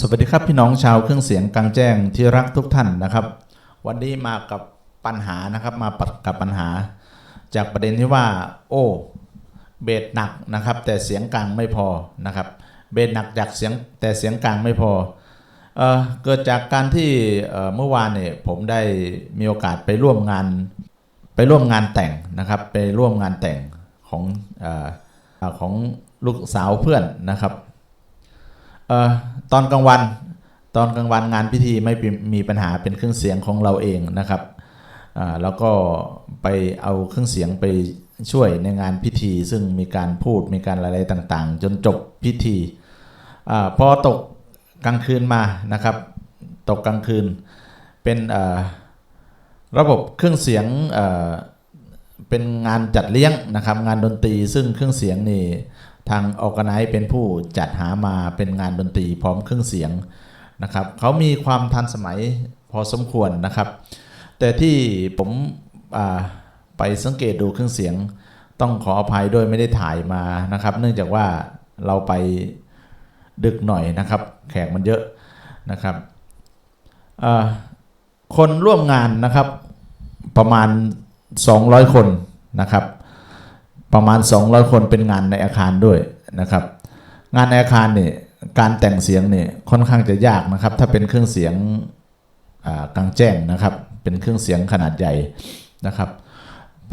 สวัสดีครับพี่น้องชาวเครื่องเสียงกลางแจ้งที่รักทุกท่านนะครับ วันนี้มากับปัญหานะครับมาปัดกับปัญหา จากประเด็นที่ว่า โอ้เบสหนักนะครับ แต่เสียงกลางไม่พอนะครับ เบสหนักจากเสียงแต่เสียงกลางไม่พอเออเกิดจากการที่เมื่อวานเนี่ยผมได้มีโอกาสไปร่วมงาน ไปร่วมงานแต่งนะครับ ไปร่วมงานแต่งของออของลูกสาวเพื่อนนะครับ อ่อตอนกลางวัน ตอนกลางวันงานพิธีไม่มีปัญหาเป็นเครื่องเสียงของเราเองนะครับอ่าแล้วก็ไปเอาเครื่องเสียงไปช่วยในงานพิธี ซึ่งมีการพูดมีการอะไรต่างๆ จนจบพิธีอาพอตกกลางคืนมานะครับ ตกกลางคืนเป็นอ่าระบบเครื่องเสียงเป็นงานจัดเลี้ยงนะครับ งานดนตรีซึ่งเครื่องเสียงนี่ ทางออกไนเป็นผู้จัดหามาเป็นงานดนตรีพร้อมเครื่องเสียงนะครับเขามีความทันสมัยพอสมควรนะครับ แต่ที่ผมไปสังเกตดูเครื่องเสียง ต้องขออภัยด้วยไม่ได้ถ่ายมานะครับ เนื่องจากว่าเราไปดึกหน่อยนะครับ แขกมันเยอะนะครับคนร่วมงานนะครับประมาณ 200 คนนะครับ ประมาณ 200 คนเป็นงานในอาคารด้วยนะครับ งานในอาคารเนี่ยการแต่งเสียงเนี่ยค่อนข้างจะยากนะครับ ถ้าเป็นเครื่องเสียงกลางแจ้งนะครับ เป็นเครื่องเสียงขนาดใหญ่นะครับ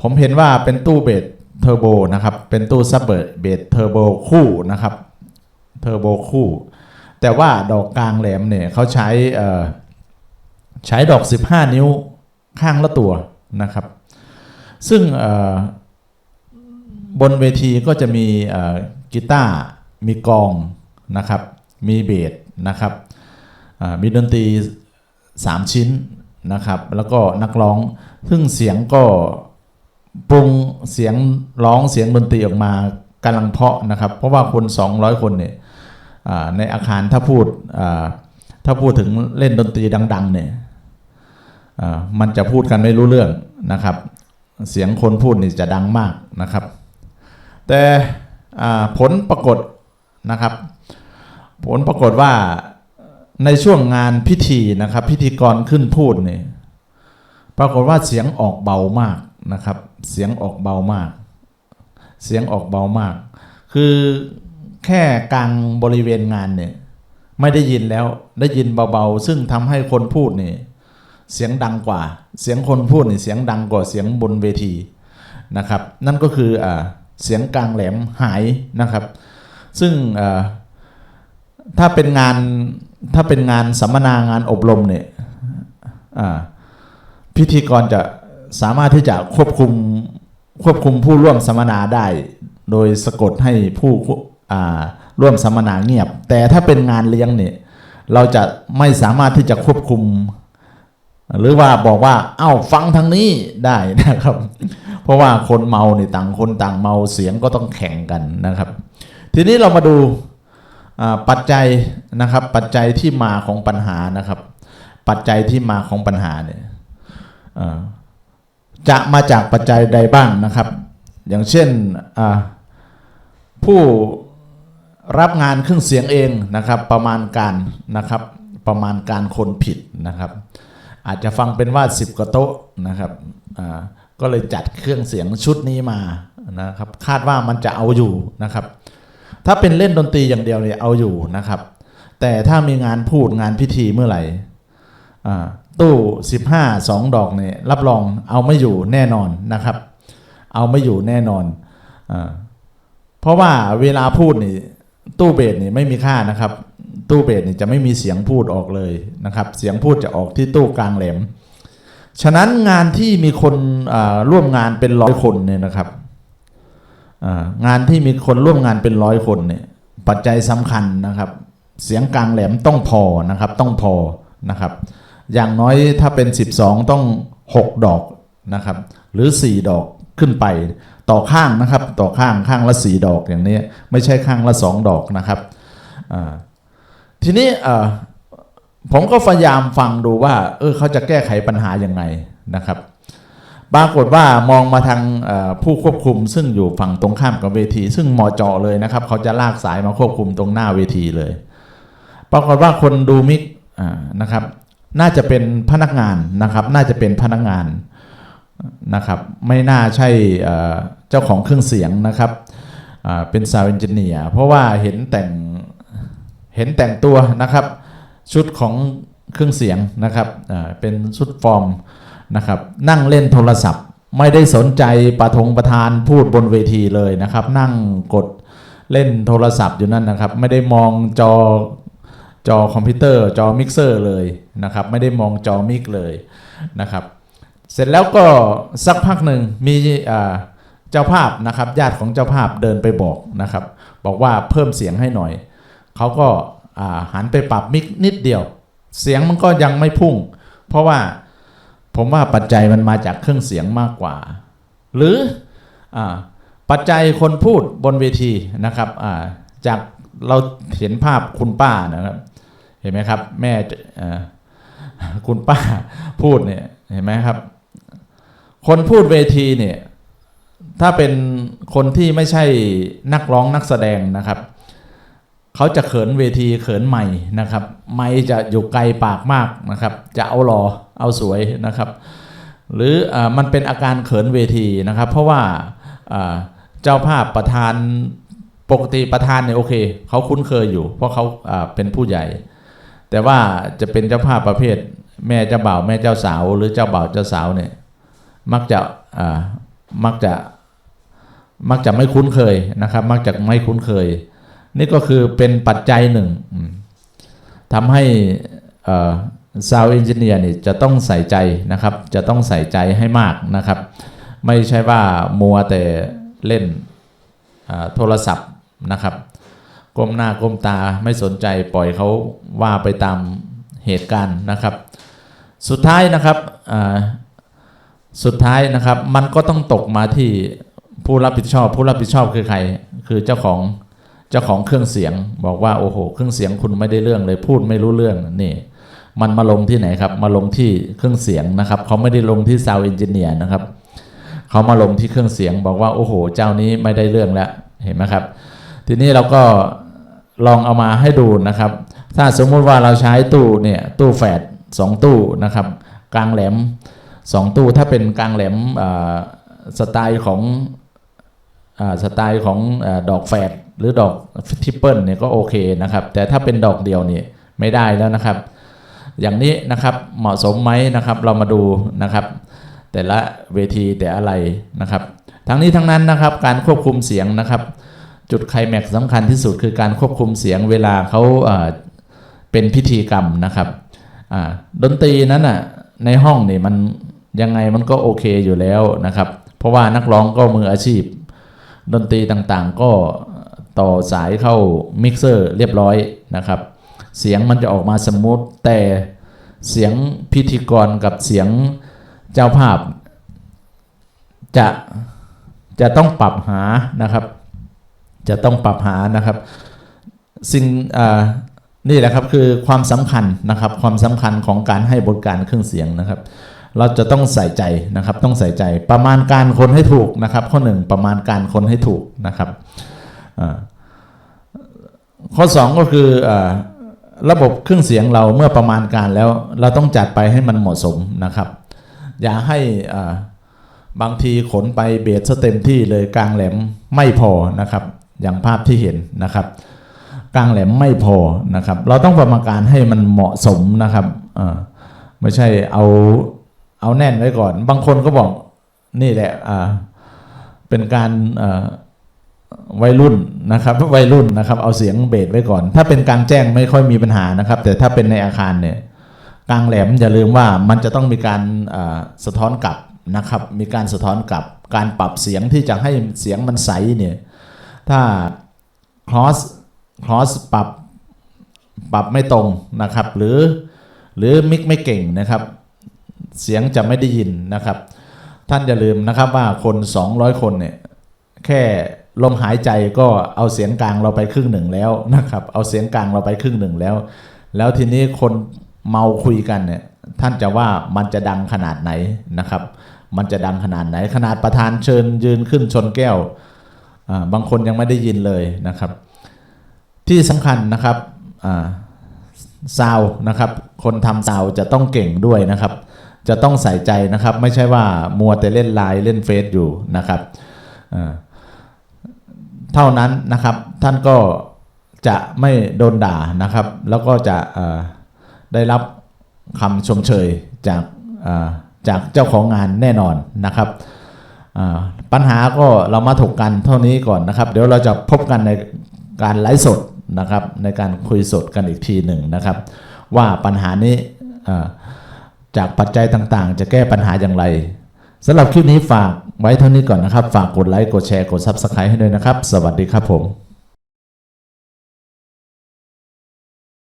ผมเห็นว่าเป็นตู้เบสเทอร์โบนะครับ เป็นตู้ซับเบิร์เบสเทอร์โบคู่นะครับเทอร์โบคู่ แต่ว่าดอกกลางแหลมเนี่ยเขาใช้ใช้ดอก 15 นิ้วข้างละตัวนะครับ ซึ่ง บนเวทีก็จะมีกีตาร์มีกองนะครับ มีเบสนะครับมีดนตรี 3 ชิ้นนะครับ แล้วก็นักร้อง ซึ่งเสียงก็ปรุงเสียงร้องเสียงดนตรีออกมากำลังเพาะนะครับ เพราะว่าคน 200 คนเนี่ยในอาคารถ้าพูดถ้าพูดถึงเล่นดนตรีดัง ๆ เนี่ยมันจะพูดกันไม่รู้เรื่องนะครับ เสียงคนพูดนี่จะดังมากนะครับ แต่ผลปรากฏนะครับ ผลปรากฏว่าในช่วงงานพิธีนะครับ พิธีกรขึ้นพูดนี่ปรากฏว่าเสียงออกเบามากนะครับ เสียงออกเบามาก เสียงออกเบามาก คือแค่กลางบริเวณงานเนี่ยไม่ได้ยินแล้วได้ยินเบาๆ ซึ่งทำให้คนพูดนี่เสียงดังกว่า เสียงคนพูดนี่เสียงดังกว่าเสียงบนเวทีนะครับ นั่นก็คืออ่า เสียงกลางแหลมหายนะครับ ซึ่งถ้าเป็นงานถ้าเป็นงานสัมมนางานอบรมเนี่ยพิธีกรจะสามารถที่จะควบคุมควบคุมผู้ร่วมสัมมนาได้ โดยสะกดให้ผู้ร่วมสัมมนาเงียบ แต่ถ้าเป็นงานเลี้ยงเนี่ยเราจะไม่สามารถที่จะควบคุม หรือว่าบอกว่า เอ้าฟังทางนี้ได้นะครับ เพราะว่าคนเมาเนี่ยต่างคนต่างเมาเสียงก็ต้องแข่งกันนะครับ ทีนี้เรามาดูปัจจัยนะครับ ปัจจัยที่มาของปัญหานะครับ ปัจจัยที่มาของปัญหาเนี่ยจะมาจากปัจจัยใดบ้างนะครับ อย่างเช่นผู้รับงานเครื่องเสียงเองนะครับ ประมาณการนะครับ ประมาณการคนผิดนะครับ อาจจะฟังเป็นว่า 10 กว่าโต๊ะนะครับอ่าก็เลยจัดเครื่องเสียงชุดนี้มานะครับคาดว่ามันจะเอาอยู่นะครับ ถ้าเป็นเล่นดนตรีอย่างเดียวเนี่ยเอาอยู่นะครับ แต่ถ้ามีงานพูดงานพิธีเมื่อไหร่อ่าตู้ 15 2 ดอกเนี่ยรับรองเอาไม่อยู่แน่นอนนะครับ เอาไม่อยู่แน่นอนอาเพราะว่าเวลาพูดนี่ตู้เบสนี่ไม่มีค่านะครับ ตู้เบสนี่จะไม่มีเสียงพูดออกเลยนะครับ เสียงพูดจะออกที่ตู้กลางแหลม ฉะนั้นงานที่มีคนร่วมงานเป็นร้อยคนเนี่ยนะครับงานที่มีคนร่วมงานเป็นร้อยคนเนี่ยปัจจัยสำคัญนะครับ เสียงกลางแหลมต้องพอนะครับ ต้องพอนะครับ อย่างน้อยถ้าเป็น 12 ต้อง 6 ดอกนะครับ หรือ 4 ดอกขึ้นไปต่อข้างนะครับ ต่อข้างข้างละ 4 ดอกอย่างนี้ ไม่ใช่ข้างละ 2 ดอกนะครับอ่า ทีนี้ผมก็พยายามฟังดูว่า เออเขาจะแก้ไขปัญหายังไงนะครับ ปรากฏว่ามองมาทางผู้ควบคุมซึ่งอยู่ฝั่งตรงข้ามกับเวที ซึ่งหมาะเจาะเลยนะครับ เขาจะลากสายมาควบคุมตรงหน้าเวทีเลย ปรากฏว่าคนดูมิกนะครับ น่าจะเป็นพนักงานนะครับ น่าจะเป็นพนักงานนะครับ ไม่น่าใช่เจ้าของเครื่องเสียงนะครับเป็นซาวเอนจิเนียร์เพราะว่าเห็นแต่ง เห็นแต่งตัวนะครับ ชุดของเครื่องเสียงนะครับเป็นชุดฟอร์มนะครับ นั่งเล่นโทรศัพท์ ไม่ได้สนใจประทงประธานพูดบนเวทีเลยนะครับ นั่งกดเล่นโทรศัพท์อยู่นั่นนะครับ ไม่ได้มองจอจอคอมพิวเตอร์ จอมิกเซอร์เลยนะครับ ไม่ได้มองจอมิกเลยนะครับ เสร็จแล้วก็สักพักหนึ่งมีเจ้าภาพนะครับ ญาติของเจ้าภาพเดินไปบอกนะครับ บอกว่าเพิ่มเสียงให้หน่อย เขาก็หันไปปรับมิกนิดเดียว เสียงมันก็ยังไม่พุ่ง เพราะว่าผมว่าปัจจัยมันมาจากเครื่องเสียงมากกว่า หรืออปัจจัยคนพูดบนเวทีนะครับาจากเราเห็นภาพคุณป้านะครับเห็นไหมครับ แม่คุณป้าพูดเนี่ยเห็นไหมครับ คนพูดเวทีเนี่ยถ้าเป็นคนที่ไม่ใช่นักร้องนักแสดงนะครับ เขาจะเขินเวทีเขินไม่นะครับ ไม่จะอยู่ไกลปากมากนะครับ จะเอาหลอเอาสวยนะครับ หรืออมันเป็นอาการเขินเวทีนะครับ เพราะว่าเจ้าภาพประธานปกติประธานเนี่ยโอเคเขาคุ้นเคยอยู่ เพราะเขาเป็นผู้ใหญ่ แต่ว่าจะเป็นเจ้าภาพประเภท แม่เจ้าบ่าวแม่เจ้าสาว หรือเจ้าบ่าวเจ้าสาวเนี่ยมักจะมักจะมักจะไม่คุ้นเคยนะครับ มักจะไม่คุ้นเคย นี่ก็คือเป็นปัจจัยหนึ่งทำให้ซาวเอนจิเนียร์นี่จะต้องใส่ใจนะครับ จะต้องใส่ใจให้มากนะครับ ไม่ใช่ว่ามัวแต่เล่นโทรศัพท์นะครับก้มหน้าก้มตาไม่สนใจปล่อยเขาว่าไปตามเหตุการณ์นะครับ สุดท้ายนะครับสุดท้ายนะครับ มันก็ต้องตกมาที่ผู้รับผิดชอบ ผู้รับผิดชอบคือใคร คือเจ้าของ เจ้าของเครื่องเสียงบอกว่าโอ้โห เครื่องเสียงคุณไม่ได้เรื่องเลยพูดไม่รู้เรื่องนี่มันมาลงที่ไหนครับ มาลงที่เครื่องเสียงนะครับ เขาไม่ได้ลงที่ซาวเอนจิเนียร์นะครับ เขามาลงที่เครื่องเสียงบอกว่าโอ้โห เจ้านี้ไม่ได้เรื่องแล้วเห็นไหมครับ ทีนี้เราก็ลองเอามาให้ดูนะครับ ถ้าสมมุติว่าเราใช้ตู้เนี่ยตู้แฝดสองตู้นะครับ กลางแหลมสองตู้ถ้าเป็นกลางแหลมสไตล์ของอสไตล์ของอดอกแฝด หรือดอกทริปเปิลเนี่ยก็โอเคนะครับ แต่ถ้าเป็นดอกเดียวนี่ไม่ได้แล้วนะครับ อย่างนี้นะครับเหมาะสมไหมนะครับ เรามาดูนะครับ แต่ละเวทีแต่อะไรนะครับ ทั้งนี้ทั้งนั้นนะครับ การควบคุมเสียงนะครับ จุดไคลแม็กซ์สำคัญที่สุดคือการควบคุมเสียงเวลาเขาเป็นพิธีกรรมนะครับดนตรีนั้นอะในห้องนี่มันยังไงมันก็โอเคอยู่แล้วนะครับ เพราะว่านักร้องก็มืออาชีพ ดนตรีต่างๆ ก็ ต่อสายเข้ามิกเซอร์เรียบร้อยนะครับ เสียงมันจะออกมาสมูทแต่เสียงพิธีกรกับเสียงเจ้าภาพ จะจะต้องปรับหานะครับ จะต้องปรับหานะครับสิ่งนี่แหละครับคือความสำคัญนะครับ ความสำคัญของการให้บริการเครื่องเสียงนะครับ เราจะต้องใส่ใจนะครับ ต้องใส่ใจประมาณการคนให้ถูกนะครับ ข้อหนึ่งประมาณการคนให้ถูกนะครับ ข้อสองก็คืออระบบเครื่องเสียงเราเมื่อประมาณการแล้ว เราต้องจัดไปให้มันเหมาะสมนะครับ อย่าให้บางทีขนไปเบสเต็มที่เลยกลางแหลมไม่พอนะครับ อย่างภาพที่เห็นนะครับกลางแหลมไม่พอนะครับ เราต้องประมาณการให้มันเหมาะสมนะครับไม่ใช่เอาเอาแน่นไว้ก่อน บางคนก็บอกนี่แหละเป็นการ วัยรุ่นนะครับวัยรุ่นนะครับ เอาเสียงเบสไว้ก่อน ถ้าเป็นกลางแจ้งไม่ค่อยมีปัญหานะครับ แต่ถ้าเป็นในอาคารเนี่ยกลางแหลมอย่าลืมว่ามันจะต้องมีการสะท้อนกลับนะครับ มีการสะท้อนกลับ การปรับเสียงที่จะให้เสียงมันใสเนี่ยถ้า cross cross ปรับปรับไม่ตรงนะครับ หรือหรือมิกไม่เก่งนะครับ เสียงจะไม่ได้ยินนะครับ ท่านอย่าลืมนะครับว่าคน 200 คนเนี่ยแค่ ลมหายใจก็เอาเสียงกลางเราไปครึ่งหนึ่งแล้วนะครับ เอาเสียงกลางเราไปครึ่งหนึ่งแล้ว แล้วทีนี้คนเมาคุยกันเนี่ยท่านจะว่ามันจะดังขนาดไหนนะครับ มันจะดังขนาดไหน ขนาดประธานเชิญยืนขึ้นชนแก้ว บางคนยังไม่ได้ยินเลยนะครับ ที่สำคัญนะครับอ่าซาวนะครับ คนทำซาวจะต้องเก่งด้วยนะครับ จะต้องใส่ใจนะครับ ไม่ใช่ว่ามัวแต่เล่นไลน์เล่นเฟซอยู่นะครับอ่อ เท่านั้นนะครับ ท่านก็จะไม่โดนด่านะครับ แล้วก็จะได้รับคำชมเชยจากจากเจ้าของงานแน่นอนนะครับ ปัญหาก็เรามาถกกันเท่านี้ก่อนนะครับ เดี๋ยวเราจะพบกันในการไลฟ์สดนะครับ ในการคุยสดกันอีกทีหนึ่งนะครับ ว่าปัญหานี้จากปัจจัยต่างๆ จะแก้ปัญหาอย่างไร สำหรับคลิปนี้ฝากไว้เท่านี้ก่อนนะครับ ฝากกดไลค์ กดแชร์ กด Subscribe ให้ด้วยนะครับ สวัสดีครับผม